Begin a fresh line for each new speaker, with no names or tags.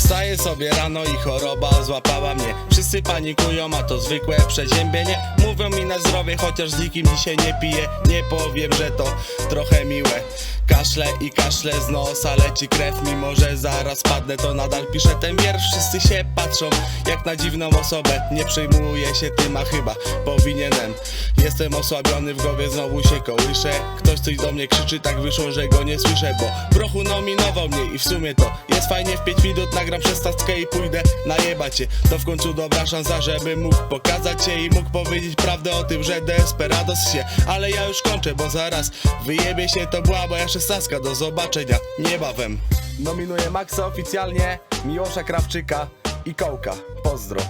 Wstaję sobie rano i choroba złapała mnie. Wszyscy panikują, a to zwykłe przeziębienie. Mówią mi na zdrowie, chociaż z nikim dzisiaj nie piję Nie powiem, że to trochę miłe Kaszle i kaszle z nosa leci krew Mimo, że zaraz padnę, to nadal piszę ten wiersz. Wszyscy się patrzą, jak na dziwną osobę. Nie przejmuję się tym, a chyba powinienem. Jestem osłabiony, w głowie znowu się kołyszę Ktoś coś do mnie krzyczy, tak wyszło, że go nie słyszę Bo Brochu nominował mnie i w sumie to Jest fajnie, w 5 minut nagram szesnastkę i pójdę najebać się To w końcu dobra szansa, żeby mógł pokazać się I mógł powiedzieć prawdę o tym, że desperados się. Ale ja już kończę, bo zaraz wyjebie się to była, bo ja 16 Saska, do zobaczenia niebawem. Nominuję Maxa oficjalnie, Miłosza Krawczyka i Kołka. Pozdro.